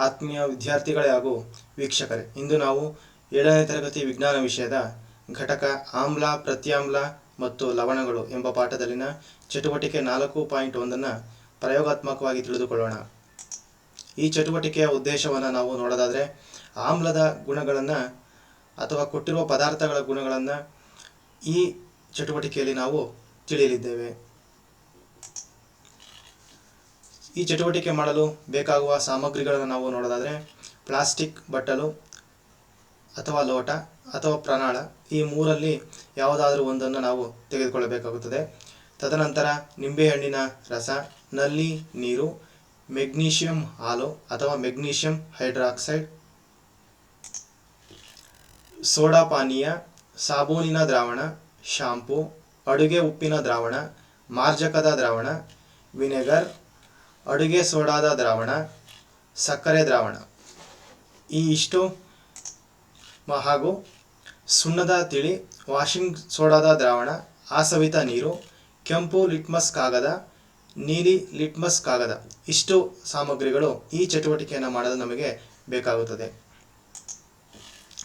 ಆತ್ಮೀಯ ವಿದ್ಯಾರ್ಥಿಗಳೇ ಹಾಗೂ ವೀಕ್ಷಕರೇ, ಇಂದು ನಾವು ಏಳನೇ ತರಗತಿ ವಿಜ್ಞಾನ ವಿಷಯದ ಘಟಕ ಆಮ್ಲ, ಪ್ರತ್ಯಾಮ್ಲ ಮತ್ತು ಲವಣಗಳು ಎಂಬ ಪಾಠದಲ್ಲಿನ ಚಟುವಟಿಕೆ ನಾಲ್ಕು ಪಾಯಿಂಟ್ ಒಂದನ್ನು ಪ್ರಯೋಗಾತ್ಮಕವಾಗಿ ತಿಳಿದುಕೊಳ್ಳೋಣ. ಈ ಚಟುವಟಿಕೆಯ ಉದ್ದೇಶವನ್ನು ನಾವು ನೋಡೋದಾದರೆ, ಆಮ್ಲದ ಗುಣಗಳನ್ನು ಅಥವಾ ಕೊಟ್ಟಿರುವ ಪದಾರ್ಥಗಳ ಗುಣಗಳನ್ನು ಈ ಚಟುವಟಿಕೆಯಲ್ಲಿ ನಾವು ತಿಳಿಯಲಿದ್ದೇವೆ. ಈ ಚಟುವಟಿಕೆ ಮಾಡಲು ಬೇಕಾಗುವ ಸಾಮಗ್ರಿಗಳನ್ನು ನಾವು ನೋಡೋದಾದರೆ ಪ್ಲಾಸ್ಟಿಕ್ ಬಟ್ಟಲು ಅಥವಾ ಲೋಟ ಅಥವಾ ಪ್ರಣಾಳ ಈ ಮೂರಲ್ಲಿ ಯಾವುದಾದರೂ ಒಂದನ್ನು ನಾವು ತೆಗೆದುಕೊಳ್ಳಬೇಕಾಗುತ್ತದೆ. ತದನಂತರ ನಿಂಬೆಹಣ್ಣಿನ ರಸ, ನಲ್ಲಿ ನೀರು, ಮೆಗ್ನೀಷಿಯಂ ಹಾಲು ಅಥವಾ ಮೆಗ್ನೀಷಿಯಂ ಹೈಡ್ರಾಕ್ಸೈಡ್, ಸೋಡಾ ಪಾನೀಯ, ಸಾಬೂನಿನ ದ್ರಾವಣ, ಶಾಂಪೂ, ಅಡುಗೆ ಉಪ್ಪಿನ ದ್ರಾವಣ, ಮಾರ್ಜಕದ ದ್ರಾವಣ, ವಿನೆಗರ್ ಅಡುಗೆ ಸೋಡಾದ ದ್ರಾವಣ, ಸಕ್ಕರೆ ದ್ರಾವಣ. ಈ ಇಷ್ಟು ಹಾಗೂ ಸುಣ್ಣದ ತಿಳಿ, ವಾಷಿಂಗ್ ಸೋಡಾದ ದ್ರಾವಣ, ಆಸವಿತ ನೀರು, ಕೆಂಪು ಲಿಟ್ಮಸ್ ಕಾಗದ, ನೀಲಿ ಲಿಟ್ಮಸ್ ಕಾಗದ ಇಷ್ಟು ಸಾಮಗ್ರಿಗಳು ಈ ಚಟುವಟಿಕೆಯನ್ನು ಮಾಡಲು ನಮಗೆ ಬೇಕಾಗುತ್ತದೆ.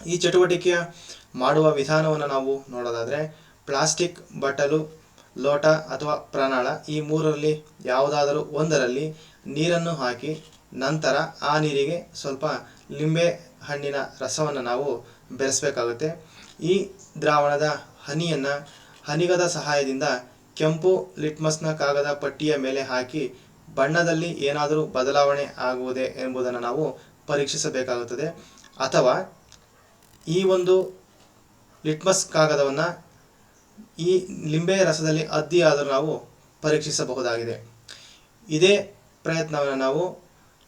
ಈ ಚಟುವಟಿಕೆಯ ಮಾಡುವ ವಿಧಾನವನ್ನು ನಾವು ನೋಡೋದಾದರೆ, ಪ್ಲಾಸ್ಟಿಕ್ ಬಟ್ಟಲು ಲೋಟ ಅಥವಾ ಪ್ರಾಣಾಳ ಈ ಮೂರರಲ್ಲಿ ಯಾವುದಾದರೂ ಒಂದರಲ್ಲಿ ನೀರನ್ನು ಹಾಕಿ ನಂತರ ಆ ನೀರಿಗೆ ಸ್ವಲ್ಪ ಲಿಂಬೆ ಹಣ್ಣಿನ ರಸವನ್ನು ನಾವು ಬೆರೆಸಬೇಕಾಗುತ್ತೆ. ಈ ದ್ರಾವಣದ ಹನಿಯನ್ನು ಹನಿಗದ ಸಹಾಯದಿಂದ ಕೆಂಪು ಲಿಟ್ಮಸ್ನ ಕಾಗದ ಪಟ್ಟಿಯ ಮೇಲೆ ಹಾಕಿ ಬಣ್ಣದಲ್ಲಿ ಏನಾದರೂ ಬದಲಾವಣೆ ಆಗುವುದೇ ಎಂಬುದನ್ನು ನಾವು ಪರೀಕ್ಷಿಸಬೇಕಾಗುತ್ತದೆ. ಅಥವಾ ಈ ಒಂದು ಲಿಟ್ಮಸ್ ಕಾಗದವನ್ನು ಈ ಲಿಂಬೆ ರಸದಲ್ಲಿ ಅದ್ದಿಯಾದರೂ ನಾವು ಪರೀಕ್ಷಿಸಬಹುದಾಗಿದೆ. ಇದೇ ಪ್ರಯತ್ನವನ್ನು ನಾವು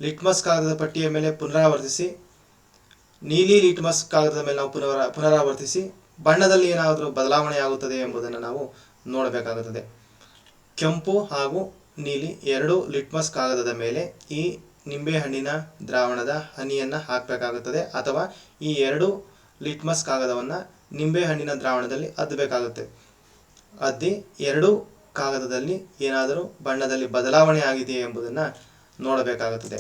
ಲಿಟ್ಮಸ್ ಕಾಗದದ ಪಟ್ಟಿಯ ಮೇಲೆ ಪುನರಾವರ್ತಿಸಿ, ನೀಲಿ ಲಿಟ್ಮಸ್ ಕಾಗದದ ಮೇಲೆ ನಾವು ಪುನರ ಪುನರಾವರ್ತಿಸಿ, ಬಣ್ಣದಲ್ಲಿ ಏನಾದರೂ ಬದಲಾವಣೆ ಆಗುತ್ತದೆ ಎಂಬುದನ್ನು ನಾವು ನೋಡಬೇಕಾಗುತ್ತದೆ. ಕೆಂಪು ಹಾಗೂ ನೀಲಿ ಎರಡು ಲಿಟ್ಮಸ್ ಕಾಗದದ ಮೇಲೆ ಈ ನಿಂಬೆಹಣ್ಣಿನ ದ್ರಾವಣದ ಹನಿಯನ್ನು ಹಾಕಬೇಕಾಗುತ್ತದೆ ಅಥವಾ ಈ ಎರಡು ಲಿಟ್ಮಸ್ ಕಾಗದವನ್ನು ನಿಂಬೆಹಣ್ಣಿನ ದ್ರಾವಣದಲ್ಲಿ ಅದ್ದಬೇಕಾಗುತ್ತೆ ಅದ್ದಿ ಎರಡು ಕಾಗದದಲ್ಲಿ ಏನಾದರೂ ಬಣ್ಣದಲ್ಲಿ ಬದಲಾವಣೆ ಆಗಿದೆಯೇ ಎಂಬುದನ್ನು ನೋಡಬೇಕಾಗುತ್ತದೆ.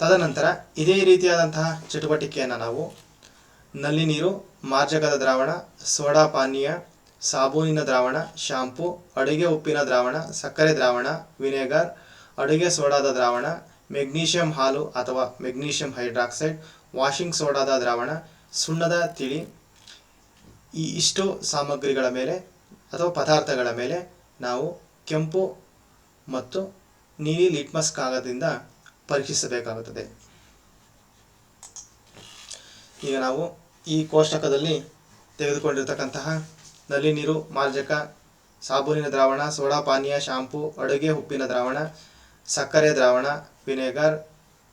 ತದನಂತರ ಇದೇ ರೀತಿಯಾದಂತಹ ಚಟುವಟಿಕೆಯನ್ನು ನಾವು ನಲ್ಲಿ ನೀರು, ಮಾರ್ಜಕದ ದ್ರಾವಣ, ಸೋಡಾ ಪಾನೀಯ, ಸಾಬೂನಿನ ದ್ರಾವಣ, ಶಾಂಪೂ, ಅಡುಗೆ ಉಪ್ಪಿನ ದ್ರಾವಣ, ಸಕ್ಕರೆ ದ್ರಾವಣ, ವಿನೆಗರ್, ಅಡುಗೆ ಸೋಡಾದ ದ್ರಾವಣ, ಮೆಗ್ನೀಷಿಯಂ ಹಾಲು ಅಥವಾ ಮೆಗ್ನೀಷಿಯಂ ಹೈಡ್ರಾಕ್ಸೈಡ್, ವಾಷಿಂಗ್ ಸೋಡಾದ ದ್ರಾವಣ, ಸುಣ್ಣದ ತಿಳಿ ಈ ಇಷ್ಟು ಸಾಮಗ್ರಿಗಳ ಮೇಲೆ ಅಥವಾ ಪದಾರ್ಥಗಳ ಮೇಲೆ ನಾವು ಕೆಂಪು ಮತ್ತು ನೀಲಿ ಲಿಟ್ಮಸ್ ಕಾಗದದಿಂದ ಪರೀಕ್ಷಿಸಬೇಕಾಗುತ್ತದೆ. ಈಗ ನಾವು ಈ ಕೋಷ್ಟಕದಲ್ಲಿ ತೆಗೆದುಕೊಂಡಿರ್ತಕ್ಕಂತಹ ನಲ್ಲಿ ನೀರು ಮಾರ್ಜಕ ಸಾಬೂನಿನ ದ್ರಾವಣ, ಸೋಡಾ, ಪಾನೀಯ, ಶಾಂಪೂ, ಅಡುಗೆ ಉಪ್ಪಿನ ದ್ರಾವಣ, ಸಕ್ಕರೆ ದ್ರಾವಣ, ವಿನೆಗರ್,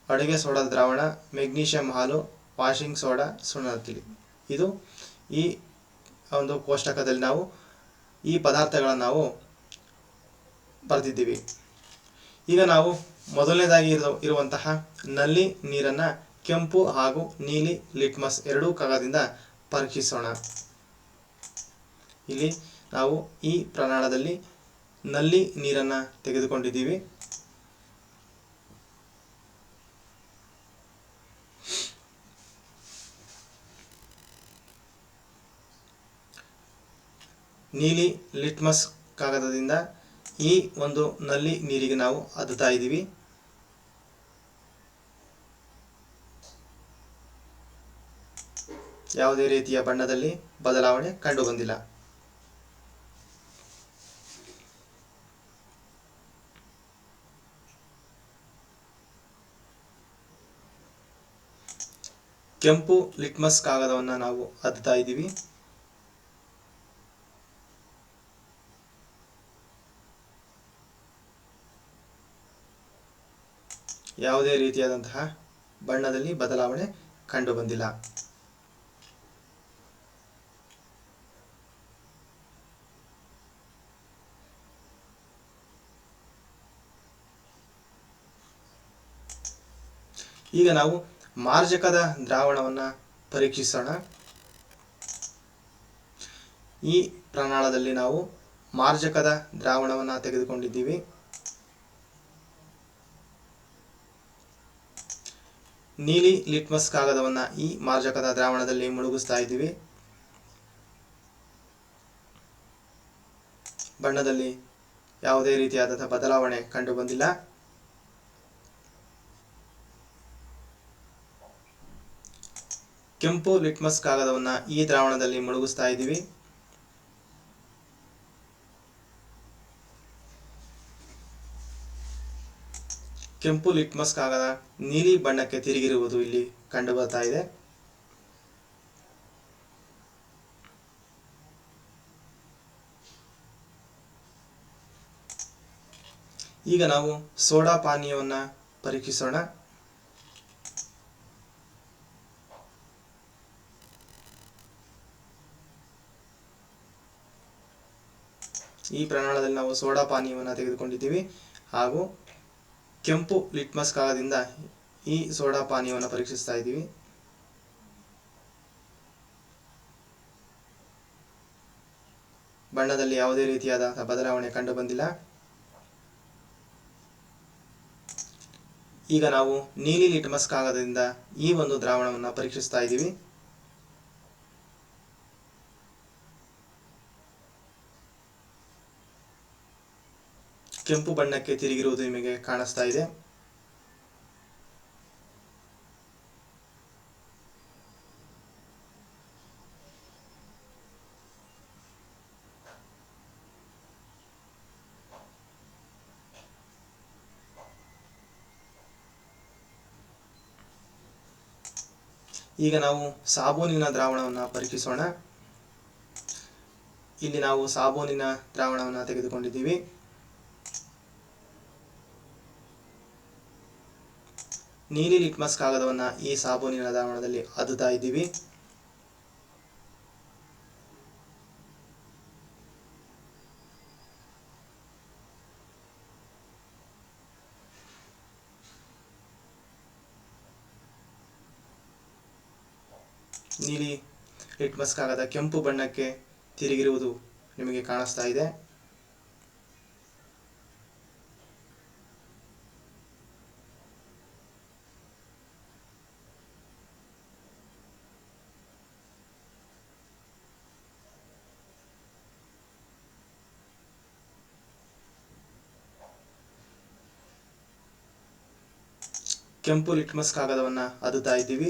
ಅಡುಗೆ ಸೋಡಾದ ದ್ರಾವಣ, ಮೆಗ್ನೀಷಿಯಂ ಹಾಲು, ವಾಷಿಂಗ್ ಸೋಡಾ, ಸುಣ್ಣ ಇದು ಈ ಒಂದು ಕೋಷ್ಟಕದಲ್ಲಿ ನಾವು ಈ ಪದಾರ್ಥಗಳನ್ನು ನಾವು ಬರೆದಿದ್ದೀವಿ. ಈಗ ನಾವು ಮೊದಲನೇದಾಗಿ ಇರೋ, ಇರುವಂತಹ ನಲ್ಲಿ ನೀರನ್ನು ಕೆಂಪು ಹಾಗೂ ನೀಲಿ ಲಿಟ್ಮಸ್ ಎರಡೂ ಕಾಗದದಿಂದ ಪರೀಕ್ಷಿಸೋಣ. ಇಲ್ಲಿ ನಾವು ಈ ಪ್ರಮಾಣದಲ್ಲಿ ನಲ್ಲಿ ನೀರನ್ನು ತೆಗೆದುಕೊಂಡಿದ್ದೀವಿ. ನೀಲಿ ಲಿಟ್ಮಸ್ ಕಾಗದದಿಂದ ಈ ಒಂದು ನಲ್ಲಿ ನೀರಿಗೆ ನಾವು ಅದ್ದುತ್ತಾ ಇದ್ದೀವಿ. ಯಾವುದೇ ರೀತಿಯ ಬಣ್ಣದಲ್ಲಿ ಬದಲಾವಣೆ ಕಂಡು ಬಂದಿಲ್ಲ. ಕೆಂಪು ಲಿಟ್ಮಸ್ ಕಾಗದವನ್ನು ನಾವು ಅದ್ದುತ್ತಾ ಇದ್ದೀವಿ. ಯಾವುದೇ ರೀತಿಯಾದಂತಹ ಬಣ್ಣದಲ್ಲಿ ಬದಲಾವಣೆ ಕಂಡು ಬಂದಿಲ್ಲ ಈಗ ನಾವು ಮಾರ್ಜಕದ ದ್ರಾವಣವನ್ನು ಪರೀಕ್ಷಿಸೋಣ. ಈ ಪ್ರಮಾಣದಲ್ಲಿ ನಾವು ಮಾರ್ಜಕದ ದ್ರಾವಣವನ್ನು ತೆಗೆದುಕೊಂಡಿದ್ದೀವಿ. ನೀಲಿ ಲಿಟ್ಮಸ್ ಕಾಗದವನ್ನು ಈ ಮಾರ್ಜಕದ ದ್ರಾವಣದಲ್ಲಿ ಮುಳುಗಿಸ್ತಾ ಇದ್ದೀವಿ. ಬಣ್ಣದಲ್ಲಿ ಯಾವುದೇ ರೀತಿಯಾದಂಥ ಬದಲಾವಣೆ ಕಂಡು ಬಂದಿಲ್ಲ. ಕೆಂಪು ಲಿಟ್ಮಸ್ ಕಾಗದವನ್ನು ಈ ದ್ರಾವಣದಲ್ಲಿ ಮುಳುಗಿಸ್ತಾ ಇದ್ದೀವಿ. ಕೆಂಪು ಲಿಟ್ಮಸ್ ಕಾಗದ ನೀಲಿ ಬಣ್ಣಕ್ಕೆ ತಿರುಗಿರುವುದು ಇಲ್ಲಿ ಕಂಡು ಬರ್ತಾ ಇದೆ. ಈಗ ನಾವು ಸೋಡಾ ಪಾನೀಯವನ್ನು ಪರೀಕ್ಷಿಸೋಣ. ಈ ಪ್ರಮಾಣದಲ್ಲಿ ನಾವು ಸೋಡಾ ಪಾನೀಯವನ್ನು ತೆಗೆದುಕೊಂಡಿದ್ದೀವಿ ಹಾಗೂ ಕೆಂಪು ಲಿಟ್ಮಸ್ ಕಾಗದಿಂದ ಈ ಸೋಡಾ ಪಾನೀಯವನ್ನು ಪರೀಕ್ಷಿಸ್ತಾ ಇದ್ದೀವಿ. ಬಣ್ಣದಲ್ಲಿ ಯಾವುದೇ ರೀತಿಯಾದ ಬದಲಾವಣೆ ಕಂಡು ಬಂದಿಲ್ಲ. ಈಗ ನಾವು ನೀಲಿ ಲಿಟ್ಮಸ್ ಕಾಗದದಿಂದ ಈ ಒಂದು ದ್ರಾವಣವನ್ನು ಪರೀಕ್ಷಿಸ್ತಾ ಇದ್ದೀವಿ. ಕೆಂಪು ಬಣ್ಣಕ್ಕೆ ತಿರುಗಿರುವುದು ನಿಮಗೆ ಕಾಣಿಸ್ತಾ ಇದೆ. ಈಗ ನಾವು ಸಾಬೂನಿನ ದ್ರಾವಣವನ್ನು ಪರೀಕ್ಷಿಸೋಣ ಇಲ್ಲಿ ನಾವು ಸಾಬೂನಿನ ದ್ರಾವಣವನ್ನು ತೆಗೆದುಕೊಂಡಿದ್ದೀವಿ. ನೀಲಿ ಲಿಟ್ಮಸ್ ಕಾಗದವನ್ನು ಈ ಸಾಬೂನಿನ ದ್ರಾವಣದಲ್ಲಿ ಅದ್ದುತ್ತಾ ಇದ್ದೀವಿ. ನೀಲಿ ಲಿಟ್ಮಸ್ ಕಾಗದ ಕೆಂಪು ಬಣ್ಣಕ್ಕೆ ತಿರುಗಿರುವುದು ನಿಮಗೆ ಕಾಣಿಸ್ತಾ ಇದೆ. ಕೆಂಪು ಲಿಟ್ಮಸ್ ಕಾಗದವನ್ನು ಅದುತ್ತಾ ಇದ್ದೀವಿ.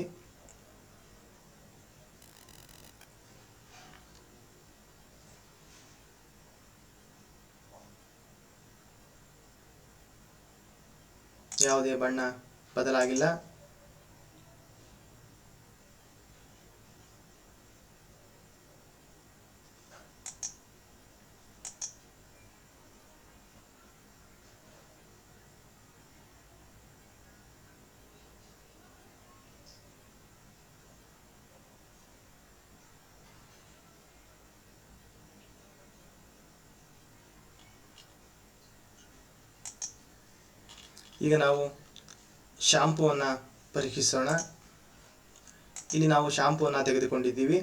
ಯಾವುದೇ ಬಣ್ಣ ಬದಲಾಗಿಲ್ಲ. ಈಗ ನಾವು ಶಾಂಪೂವನ್ನು ಪರೀಕ್ಷಿಸೋಣ. ಇಲ್ಲಿ ನಾವು ಶಾಂಪೂವನ್ನು ತೆಗೆದುಕೊಂಡಿದ್ದೀವಿ.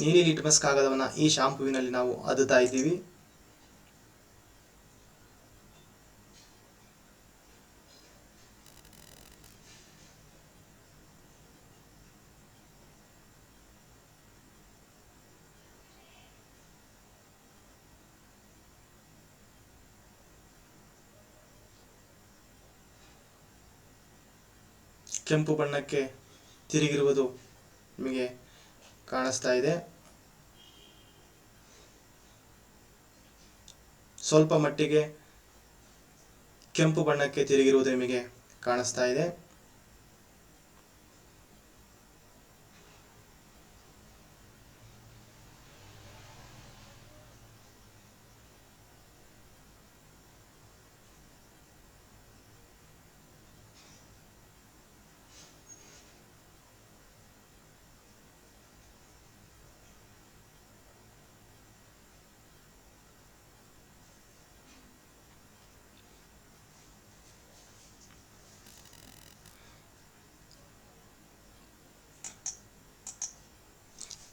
ನೀಲಿ ಲಿಟ್ಮಸ್ ಕಾಗದವನ್ನು ಈ ಶಾಂಪುವಿನಲ್ಲಿ ನಾವು ಅದುತ್ತಾ ಇದ್ದೀವಿ. ಕೆಂಪು ಬಣ್ಣಕ್ಕೆ ತಿರುಗಿರುವುದು ನಿಮಗೆ ಕಾಣಿಸ್ತಾ ಇದೆ. ಸ್ವಲ್ಪ ಮಟ್ಟಿಗೆ ಕೆಂಪು ಬಣ್ಣಕ್ಕೆ ತಿರುಗಿರುವುದು ನಿಮಗೆ ಕಾಣಿಸ್ತಾ ಇದೆ.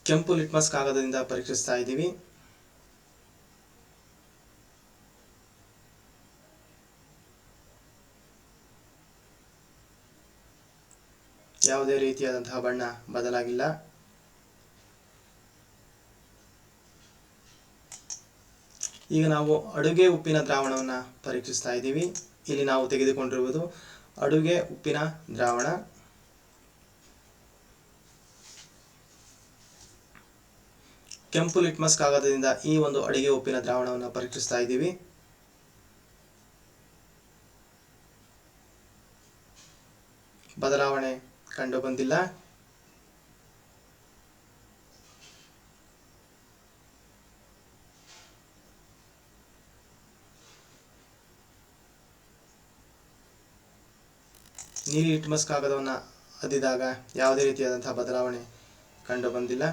ಕೆಂಪು ಲಿಟ್ಮಸ್ ಕಾಗದದಿಂದ ಪರೀಕ್ಷಿಸ್ತಾ ಇದ್ದೀವಿ. ಯಾವುದೇ ರೀತಿಯಾದಂತಹ ಬಣ್ಣ ಬದಲಾಗಿಲ್ಲ. ಈಗ ನಾವು ಅಡುಗೆ ಉಪ್ಪಿನ ದ್ರಾವಣವನ್ನು ಪರೀಕ್ಷಿಸ್ತಾ ಇದ್ದೀವಿ. ಇಲ್ಲಿ ನಾವು ತೆಗೆದುಕೊಂಡಿರುವುದು ಅಡುಗೆ ಉಪ್ಪಿನ ದ್ರಾವಣ. ಕೆಂಪು ಲಿಟ್ಮಸ್ ಕಾಗದದಿಂದ ಈ ಒಂದು ಅಡಿಗೆ ಉಪ್ಪಿನ ದ್ರಾವಣವನ್ನು ಪರೀಕ್ಷಿಸ್ತಾ ಇದ್ದೀವಿ. ಬದಲಾವಣೆ ಕಂಡು ಬಂದಿಲ್ಲ. ನೀಲಿ ಲಿಟ್ಮಸ್ ಕಾಗದವನ್ನು ಅದ್ದಿದಾಗ ಯಾವುದೇ ರೀತಿಯಾದಂತಹ ಬದಲಾವಣೆ ಕಂಡು ಬಂದಿಲ್ಲ.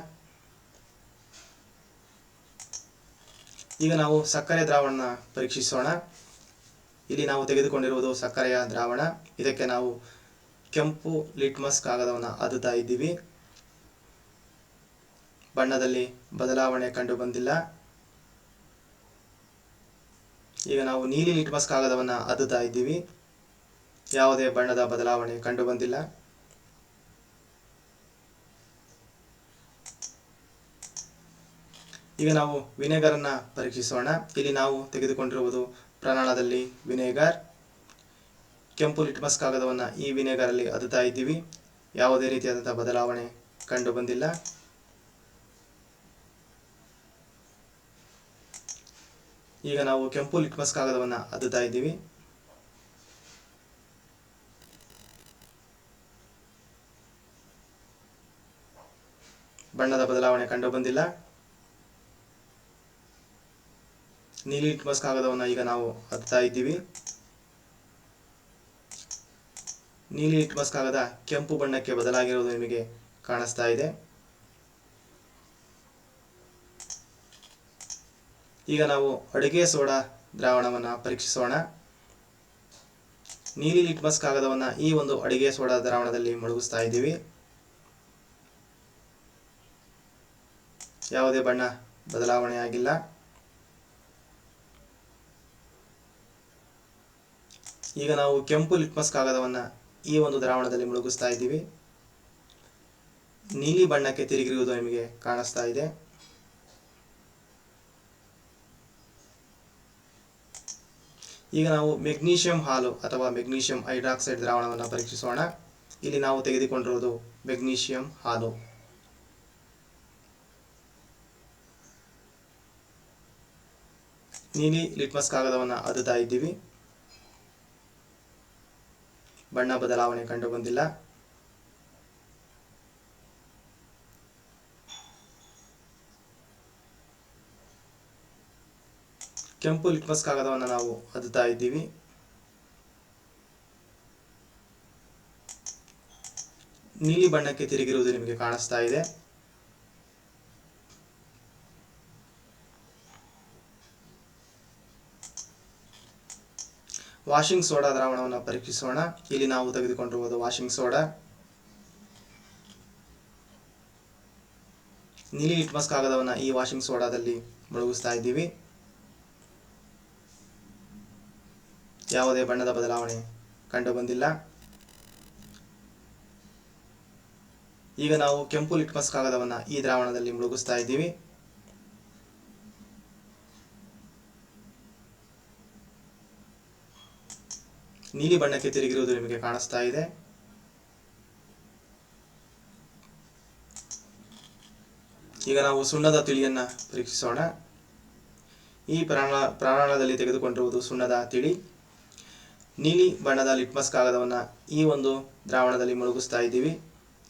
ಈಗ ನಾವು ಸಕ್ಕರೆ ದ್ರಾವಣ ಪರೀಕ್ಷಿಸೋಣ. ಇಲ್ಲಿ ನಾವು ತೆಗೆದುಕೊಂಡಿರುವುದು ಸಕ್ಕರೆಯ ದ್ರಾವಣ. ಇದಕ್ಕೆ ನಾವು ಕೆಂಪು ಲಿಟ್ಮಸ್ ಕಾಗದವನ್ನು ಅದುತ್ತಾ ಇದ್ದೀವಿ. ಬಣ್ಣದಲ್ಲಿ ಬದಲಾವಣೆ ಕಂಡು ಬಂದಿಲ್ಲ. ಈಗ ನಾವು ನೀಲಿ ಲಿಟ್ಮಸ್ ಕಾಗದವನ್ನು ಅದ್ದುತ್ತಾ ಇದ್ದೀವಿ. ಯಾವುದೇ ಬಣ್ಣದ ಬದಲಾವಣೆ ಕಂಡು ಬಂದಿಲ್ಲ. ಈಗ ನಾವು ವಿನೆಗರನ್ನು ಪರೀಕ್ಷಿಸೋಣ. ಇಲ್ಲಿ ನಾವು ತೆಗೆದುಕೊಂಡಿರುವುದು ಪ್ರಮಾಣದಲ್ಲಿ ವಿನೆಗರ್. ಕೆಂಪು ಲಿಟ್ಮಸ್ ಕಾಗದವನ್ನು ಈ ವಿನೆಗರಲ್ಲಿ ಅದ್ದುತ್ತಾ ಇದ್ದೀವಿ. ಯಾವುದೇ ರೀತಿಯಾದಂಥ ಬದಲಾವಣೆ ಕಂಡು ಬಂದಿಲ್ಲ. ಈಗ ನಾವು ಕೆಂಪು ಲಿಟ್ಮಸ್ ಕಾಗದವನ್ನು ಅದುತ್ತಾ ಇದ್ದೀವಿ. ಬಣ್ಣದ ಬದಲಾವಣೆ ಕಂಡು ಬಂದಿಲ್ಲ. ನೀಲಿ ಲಿಟ್ಮಸ್ ಕಾಗದವನ್ನು ಈಗ ನಾವು ಹತ್ತಾ ಇದ್ದೀವಿ. ನೀಲಿ ಲಿಟ್ಮಸ್ ಕಾಗದ ಕೆಂಪು ಬಣ್ಣಕ್ಕೆ ಬದಲಾಗಿರುವುದು ನಿಮಗೆ ಕಾಣಿಸ್ತಾ ಇದೆ. ಈಗ ನಾವು ಅಡುಗೆ ಸೋಡಾ ದ್ರಾವಣವನ್ನು ಪರೀಕ್ಷಿಸೋಣ. ನೀಲಿ ಲಿಟ್ಮಸ್ ಕಾಗದವನ್ನು ಈ ಒಂದು ಅಡುಗೆ ಸೋಡಾ ದ್ರಾವಣದಲ್ಲಿ ಮುಳುಗಿಸ್ತಾ ಇದ್ದೀವಿ. ಯಾವುದೇ ಬಣ್ಣ ಬದಲಾವಣೆ ಆಗಿಲ್ಲ. ಈಗ ನಾವು ಕೆಂಪು ಲಿಟ್ಮಸ್ ಕಾಗದವನ್ನು ಈ ಒಂದು ದ್ರಾವಣದಲ್ಲಿ ಮುಳುಗಿಸ್ತಾ ಇದ್ದೀವಿ. ನೀಲಿ ಬಣ್ಣಕ್ಕೆ ತಿರುಗಿರುವುದು ನಿಮಗೆ ಕಾಣಿಸ್ತಾ ಇದೆ. ಈಗ ನಾವು ಮೆಗ್ನೀಷಿಯಂ ಹಾಲು ಅಥವಾ ಮೆಗ್ನೀಷಿಯಂ ಹೈಡ್ರಾಕ್ಸೈಡ್ ದ್ರಾವಣವನ್ನು ಪರೀಕ್ಷಿಸೋಣ. ಇಲ್ಲಿ ನಾವು ತೆಗೆದುಕೊಂಡಿರುವುದು ಮೆಗ್ನೀಷಿಯಂ ಹಾಲು. ನೀಲಿ ಲಿಟ್ಮಸ್ ಕಾಗದವನ್ನು ಅದುತ್ತಾ ಇದ್ದೀವಿ. ಬಣ್ಣ ಬದಲಾವಣೆ ಕಂಡು ಬಂದಿಲ್ಲ. ಕೆಂಪು ಲಿಟ್ಮಸ್ ಕಾಗದವನ್ನು ನಾವು ಅದ್ದುತ್ತಾ ಇದ್ದೀವಿ. ನೀಲಿ ಬಣ್ಣಕ್ಕೆ ತಿರುಗಿರುವುದು ನಿಮಗೆ ಕಾಣಿಸ್ತಾ ಇದೆ. ವಾಷಿಂಗ್ ಸೋಡಾ ದ್ರಾವಣವನ್ನು ಪರೀಕ್ಷಿಸೋಣ. ಇಲ್ಲಿ ನಾವು ತೆಗೆದುಕೊಂಡಿರುವುದು ವಾಷಿಂಗ್ ಸೋಡಾ. ನೀಲಿ ಲಿಟ್ಮಸ್ ಕಾಗದವನ್ನು ಈ ವಾಷಿಂಗ್ ಸೋಡಾದಲ್ಲಿ ಮುಳುಗಿಸ್ತಾ ಇದ್ದೀವಿ. ಯಾವುದೇ ಬಣ್ಣದ ಬದಲಾವಣೆ ಕಂಡು ಬಂದಿಲ್ಲ. ಈಗ ನಾವು ಕೆಂಪು ಲಿಟ್ಮಸ್ ಕಾಗದವನ್ನು ಈ ದ್ರಾವಣದಲ್ಲಿ ಮುಳುಗಿಸ್ತಾ ಇದ್ದೀವಿ. ನೀಲಿ ಬಣ್ಣಕ್ಕೆ ತಿರುಗಿರುವುದು ನಿಮಗೆ ಕಾಣಿಸ್ತಾ ಇದೆ. ಈಗ ನಾವು ಸುಣ್ಣದ ತಿಳಿಯನ್ನ ಪರೀಕ್ಷಿಸೋಣ. ಈ ಪ್ರಾಣ ಪ್ರಾಣದಲ್ಲಿ ತೆಗೆದುಕೊಂಡಿರುವುದು ಸುಣ್ಣದ ತಿಳಿ. ನೀಲಿ ಬಣ್ಣದ ಲಿಟ್ಮಸ್ ಕಾಗದವನ್ನು ಈ ಒಂದು ದ್ರಾವಣದಲ್ಲಿ ಮುಳುಗಿಸ್ತಾ ಇದ್ದೀವಿ.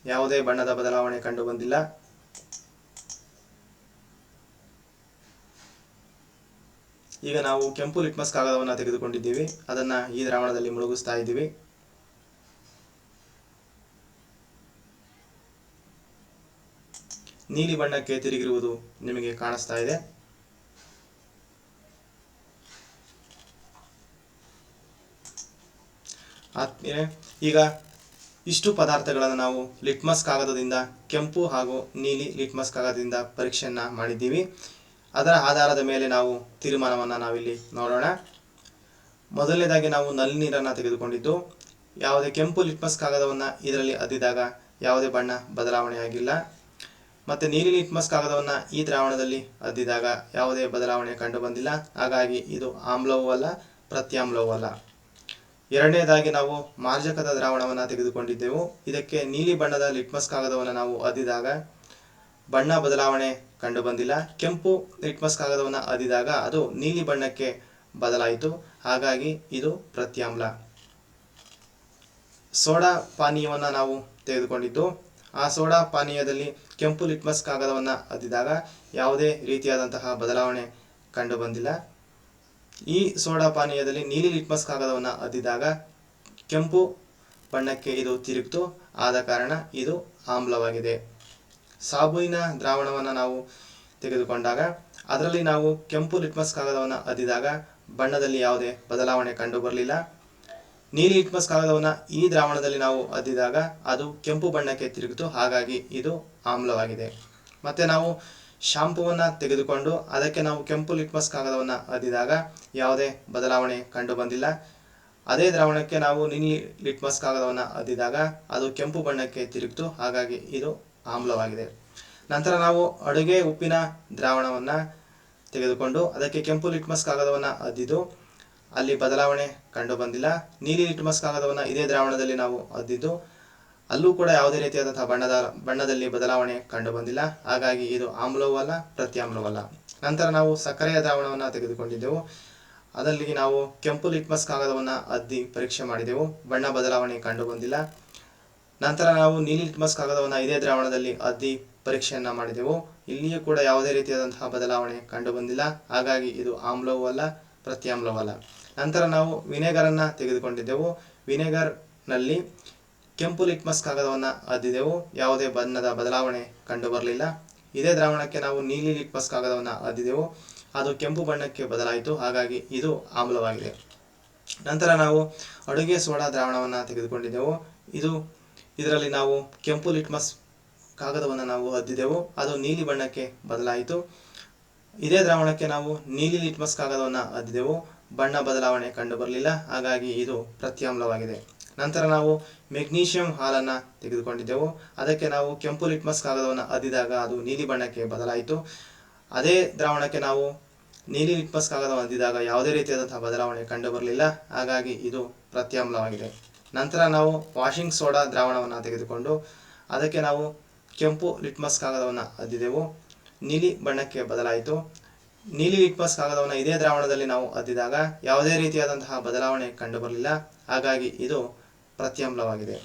ಯಾವುದೇ ಬಣ್ಣದ ಬದಲಾವಣೆ ಕಂಡು ಬಂದಿಲ್ಲ. ಈಗ ನಾವು ಕೆಂಪು ಲಿಟ್ಮಸ್ ಕಾಗದವನ್ನು ತೆಗೆದುಕೊಂಡಿದ್ದೀವಿ. ಅದನ್ನು ಈ ದ್ರಾವಣದಲ್ಲಿ ಮುಳುಗಿಸ್ತಾ ಇದ್ದೀವಿ. ನೀಲಿ ಬಣ್ಣಕ್ಕೆ ತಿರುಗಿರುವುದು ನಿಮಗೆ ಕಾಣಿಸ್ತಾ ಇದೆ. ಈಗ ಇಷ್ಟು ಪದಾರ್ಥಗಳನ್ನು ನಾವು ಲಿಟ್ಮಸ್ ಕಾಗದದಿಂದ ಕೆಂಪು ಹಾಗೂ ನೀಲಿ ಲಿಟ್ಮಸ್ ಕಾಗದದಿಂದ ಪರೀಕ್ಷೆಯನ್ನು ಮಾಡಿದ್ದೀವಿ. ಅದರ ಆಧಾರದ ಮೇಲೆ ನಾವು ತೀರ್ಮಾನವನ್ನು ನಾವಿಲ್ಲಿ ನೋಡೋಣ. ಮೊದಲನೇದಾಗಿ ನಾವು ನಲ್ಲಿ ನೀರನ್ನು ತೆಗೆದುಕೊಂಡಿದ್ದು, ಯಾವುದೇ ಕೆಂಪು ಲಿಟ್ಮಸ್ ಕಾಗದವನ್ನು ಇದರಲ್ಲಿ ಅದ್ದಿದಾಗ ಯಾವುದೇ ಬಣ್ಣ ಬದಲಾವಣೆಯಾಗಿಲ್ಲ ಮತ್ತು ನೀಲಿ ಲಿಟ್ಮಸ್ ಕಾಗದವನ್ನು ಈ ದ್ರಾವಣದಲ್ಲಿ ಅದ್ದಿದಾಗ ಯಾವುದೇ ಬದಲಾವಣೆ ಕಂಡುಬಂದಿಲ್ಲ. ಹಾಗಾಗಿ ಇದು ಆಮ್ಲವೂ ಅಲ್ಲ, ಪ್ರತ್ಯಾಮ್ಲವೂ ಅಲ್ಲ. ಎರಡನೇದಾಗಿ ನಾವು ಮಾರ್ಜಕದ ದ್ರಾವಣವನ್ನು ತೆಗೆದುಕೊಂಡಿದ್ದೆವು. ಇದಕ್ಕೆ ನೀಲಿ ಬಣ್ಣದ ಲಿಟ್ಮಸ್ ಕಾಗದವನ್ನು ನಾವು ಅದ್ದಿದಾಗ ಬಣ್ಣ ಬದಲಾವಣೆ ಕಂಡುಬಂದಿಲ್ಲ ಕೆಂಪು ಲಿಟ್ಮಸ್ ಕಾಗದವನ್ನು ಅದಿದಾಗ ಅದು ನೀಲಿ ಬಣ್ಣಕ್ಕೆ ಬದಲಾಯಿತು. ಹಾಗಾಗಿ ಇದು ಪ್ರತ್ಯಾಮ್ಲ. ಸೋಡಾ ಪಾನೀಯವನ್ನು ನಾವು ತೆಗೆದುಕೊಂಡಿದ್ದು, ಆ ಸೋಡಾ ಪಾನೀಯದಲ್ಲಿ ಕೆಂಪು ಲಿಟ್ಮಸ್ ಕಾಗದವನ್ನು ಅದಿದಾಗ ಯಾವುದೇ ರೀತಿಯಾದಂತಹ ಬದಲಾವಣೆ ಕಂಡುಬಂದಿಲ್ಲ ಈ ಸೋಡಾ ಪಾನೀಯದಲ್ಲಿ ನೀಲಿ ಲಿಟ್ಮಸ್ ಕಾಗದವನ್ನು ಅದಿದಾಗ ಕೆಂಪು ಬಣ್ಣಕ್ಕೆ ಇದು ತಿರುಗಿತು. ಆದ ಕಾರಣ ಇದು ಆಮ್ಲವಾಗಿದೆ. ಸಾಬೂನಿನ ದ್ರಾವಣವನ್ನು ನಾವು ತೆಗೆದುಕೊಂಡಾಗ, ಅದರಲ್ಲಿ ನಾವು ಕೆಂಪು ಲಿಟ್ಮಸ್ ಕಾಗದವನ್ನು ಅದ್ದಿದಾಗ ಬಣ್ಣದಲ್ಲಿ ಯಾವುದೇ ಬದಲಾವಣೆ ಕಂಡು ಬರಲಿಲ್ಲ. ನೀಲಿ ಲಿಟ್ಮಸ್ ಕಾಗದವನ್ನು ಈ ದ್ರಾವಣದಲ್ಲಿ ನಾವು ಅದ್ದಿದಾಗ ಅದು ಕೆಂಪು ಬಣ್ಣಕ್ಕೆ ತಿರುಗಿತು. ಹಾಗಾಗಿ ಇದು ಆಮ್ಲವಾಗಿದೆ. ಮತ್ತು ನಾವು ಶಾಂಪುವನ್ನು ತೆಗೆದುಕೊಂಡು, ಅದಕ್ಕೆ ನಾವು ಕೆಂಪು ಲಿಟ್ಮಸ್ ಕಾಗದವನ್ನು ಅದ್ದಿದಾಗ ಯಾವುದೇ ಬದಲಾವಣೆ ಕಂಡು ಬಂದಿಲ್ಲ. ಅದೇ ದ್ರಾವಣಕ್ಕೆ ನಾವು ನೀಲಿ ಲಿಟ್ಮಸ್ ಕಾಗದವನ್ನು ಅದ್ದಿದಾಗ ಅದು ಕೆಂಪು ಬಣ್ಣಕ್ಕೆ ತಿರುಗಿತು. ಹಾಗಾಗಿ ಇದು ಆಮ್ಲವಾಗಿದೆ. ನಂತರ ನಾವು ಅಡುಗೆ ಉಪ್ಪಿನ ದ್ರಾವಣವನ್ನು ತೆಗೆದುಕೊಂಡು ಅದಕ್ಕೆ ಕೆಂಪು ಲಿಟ್ಮಸ್ ಕಾಗದವನ್ನು ಅದ್ದಿದ್ದು ಅಲ್ಲಿ ಬದಲಾವಣೆ ಕಂಡು ಬಂದಿಲ್ಲ. ನೀಲಿ ಲಿಟ್ಮಸ್ ಕಾಗದವನ್ನು ಇದೇ ದ್ರಾವಣದಲ್ಲಿ ನಾವು ಅದ್ದಿದ್ದು ಅಲ್ಲೂ ಕೂಡ ಯಾವುದೇ ರೀತಿಯಾದಂತಹ ಬಣ್ಣದ ಬಣ್ಣದಲ್ಲಿ ಬದಲಾವಣೆ ಕಂಡು ಬಂದಿಲ್ಲ. ಹಾಗಾಗಿ ಇದು ಆಮ್ಲವೂ ಅಲ್ಲ ಪ್ರತ್ಯಾಮ್ಲವಲ್ಲ ನಂತರ ನಾವು ಸಕ್ಕರೆಯ ದ್ರಾವಣವನ್ನು ತೆಗೆದುಕೊಂಡಿದ್ದೆವು. ಅದರಲ್ಲಿ ನಾವು ಕೆಂಪು ಲಿಟ್ಮಸ್ ಕಾಗದವನ್ನು ಅದ್ದಿ ಪರೀಕ್ಷೆ ಮಾಡಿದೆವು. ಬಣ್ಣ ಬದಲಾವಣೆ ಕಂಡು ಬಂದಿಲ್ಲ. ನಂತರ ನಾವು ನೀಲಿ ಲಿಟ್ಮಸ್ ಕಾಗದವನ್ನು ಇದೇ ದ್ರಾವಣದಲ್ಲಿ ಅದ್ದಿ ಪರೀಕ್ಷೆಯನ್ನು ಮಾಡಿದೆವು. ಇಲ್ಲಿಯೂ ಕೂಡ ಯಾವುದೇ ರೀತಿಯಾದಂತಹ ಬದಲಾವಣೆ ಕಂಡು ಬಂದಿಲ್ಲ. ಹಾಗಾಗಿ ಇದು ಆಮ್ಲವೂ ಅಲ್ಲ, ಪ್ರತ್ಯಾಮ್ಲವೂ ಅಲ್ಲ. ನಂತರ ನಾವು ವಿನೆಗರನ್ನು ತೆಗೆದುಕೊಂಡಿದ್ದೆವು. ವಿನೆಗರ್ನಲ್ಲಿ ಕೆಂಪು ಲಿಟ್ಮಸ್ ಕಾಗದವನ್ನು ಅದ್ದಿದೆವು. ಯಾವುದೇ ಬಣ್ಣದ ಬದಲಾವಣೆ ಕಂಡು ಬರಲಿಲ್ಲ. ಇದೇ ದ್ರಾವಣಕ್ಕೆ ನಾವು ನೀಲಿ ಲಿಟ್ಮಸ್ ಕಾಗದವನ್ನು ಅದ್ದಿದೆವು. ಅದು ಕೆಂಪು ಬಣ್ಣಕ್ಕೆ ಬದಲಾಯಿತು. ಹಾಗಾಗಿ ಇದು ಆಮ್ಲವಾಗಿದೆ. ನಂತರ ನಾವು ಅಡುಗೆ ಸೋಡಾ ದ್ರಾವಣವನ್ನು ತೆಗೆದುಕೊಂಡಿದ್ದೆವು. ಇದು ಇದರಲ್ಲಿ ನಾವು ಕೆಂಪು ಲಿಟ್ಮಸ್ ಕಾಗದವನ್ನು ನಾವು ಅದ್ದಿದೆವು. ಅದು ನೀಲಿ ಬಣ್ಣಕ್ಕೆ ಬದಲಾಯಿತು. ಇದೇ ದ್ರಾವಣಕ್ಕೆ ನಾವು ನೀಲಿ ಲಿಟ್ಮಸ್ ಕಾಗದವನ್ನು ಅದ್ದಿದೆವು. ಬಣ್ಣ ಬದಲಾವಣೆ ಕಂಡು ಬರಲಿಲ್ಲ. ಹಾಗಾಗಿ ಇದು ಪ್ರತ್ಯಾಮ್ಲವಾಗಿದೆ. ನಂತರ ನಾವು ಮೆಗ್ನೀಷಿಯಂ ಹಾಲನ್ನು ತೆಗೆದುಕೊಂಡಿದ್ದೆವು. ಅದಕ್ಕೆ ನಾವು ಕೆಂಪು ಲಿಟ್ಮಸ್ ಕಾಗದವನ್ನು ಅದ್ದಿದಾಗ ಅದು ನೀಲಿ ಬಣ್ಣಕ್ಕೆ ಬದಲಾಯಿತು. ಅದೇ ದ್ರಾವಣಕ್ಕೆ ನಾವು ನೀಲಿ ಲಿಟ್ಮಸ್ ಕಾಗದವನ್ನು ಅದ್ದಿದಾಗ ಯಾವುದೇ ರೀತಿಯಾದಂತಹ ಬದಲಾವಣೆ ಕಂಡು ಬರಲಿಲ್ಲ. ಹಾಗಾಗಿ ಇದು ಪ್ರತ್ಯಾಮ್ಲವಾಗಿದೆ. ನಂತರ ನಾವು ವಾಷಿಂಗ್ ಸೋಡಾ ದ್ರಾವಣವನ್ನು ತೆಗೆದುಕೊಂಡು ಅದಕ್ಕೆ ನಾವು ಕೆಂಪು ಲಿಟ್ಮಸ್ ಕಾಗದವನ್ನು ಅದ್ದಿದೆವು. ನೀಲಿ ಬಣ್ಣಕ್ಕೆ ಬದಲಾಯಿತು. ನೀಲಿ ಲಿಟ್ಮಸ್ ಕಾಗದವನ್ನು ಇದೇ ದ್ರಾವಣದಲ್ಲಿ ನಾವು ಅದ್ದಿದಾಗ ಯಾವುದೇ ರೀತಿಯಾದಂತಹ ಬದಲಾವಣೆ ಕಂಡುಬರಲಿಲ್ಲ. ಹಾಗಾಗಿ ಇದು ಪ್ರತ್ಯಮ್ಲವಾಗಿದೆ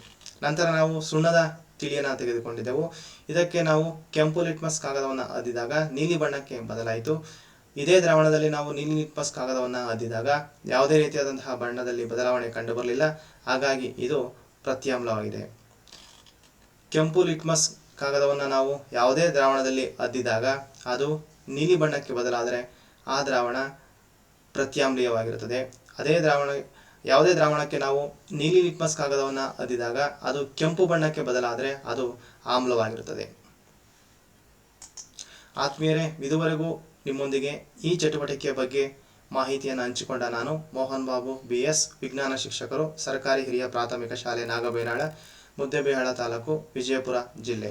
ನಂತರ ನಾವು ಸುಣ್ಣದ ತಿಳಿಯನ್ನು ತೆಗೆದುಕೊಂಡಿದ್ದೆವು ಇದಕ್ಕೆ ನಾವು ಕೆಂಪು ಲಿಟ್ಮಸ್ ಕಾಗದವನ್ನು ಅದ್ದಿದಾಗ ನೀಲಿ ಬಣ್ಣಕ್ಕೆ ಬದಲಾಯಿತು. ಇದೇ ದ್ರಾವಣದಲ್ಲಿ ನಾವು ನೀಲಿ ಲಿಟ್ಮಸ್ ಕಾಗದವನ್ನು ಅದ್ದಿದಾಗ ಯಾವುದೇ ರೀತಿಯಾದಂತಹ ಬಣ್ಣದಲ್ಲಿ ಬದಲಾವಣೆ ಕಂಡು ಬರಲಿಲ್ಲ. ಹಾಗಾಗಿ ಇದು ಪ್ರತ್ಯಾಮ್ಲವಾಗಿದೆ. ಕೆಂಪು ಲಿಟ್ಮಸ್ ಕಾಗದವನ್ನು ನಾವು ಯಾವುದೇ ದ್ರಾವಣದಲ್ಲಿ ಅದ್ದಿದಾಗ ಅದು ನೀಲಿ ಬಣ್ಣಕ್ಕೆ ಬದಲಾದರೆ ಆ ದ್ರಾವಣ ಪ್ರತ್ಯಾಮ್ಲೀಯವಾಗಿರುತ್ತದೆ. ಅದೇ ದ್ರಾವಣ, ಯಾವುದೇ ದ್ರಾವಣಕ್ಕೆ ನಾವು ನೀಲಿ ಲಿಟ್ಮಸ್ ಕಾಗದವನ್ನು ಅದ್ದಿದಾಗ ಅದು ಕೆಂಪು ಬಣ್ಣಕ್ಕೆ ಬದಲಾದರೆ ಅದು ಆಮ್ಲವಾಗಿರುತ್ತದೆ. ಆತ್ಮೀಯರೇ, ಇದುವರೆಗೂ ನಿಮ್ಮೊಂದಿಗೆ ಈ ಚಟುವಟಿಕೆಯ ಬಗ್ಗೆ ಮಾಹಿತಿಯನ್ನು ಹಂಚಿಕೊಂಡ ನಾನು ಮೋಹನ್ ಬಾಬು ಬಿ ಎಸ್ ವಿಜ್ಞಾನ ಶಿಕ್ಷಕರು, ಸರ್ಕಾರಿ ಹಿರಿಯ ಪ್ರಾಥಮಿಕ ಶಾಲೆ ನಾಗಬೇನಾಳ ಮುದ್ದೆಬೇಹಾಳ ತಾಲೂಕು ವಿಜಯಪುರ ಜಿಲ್ಲೆ.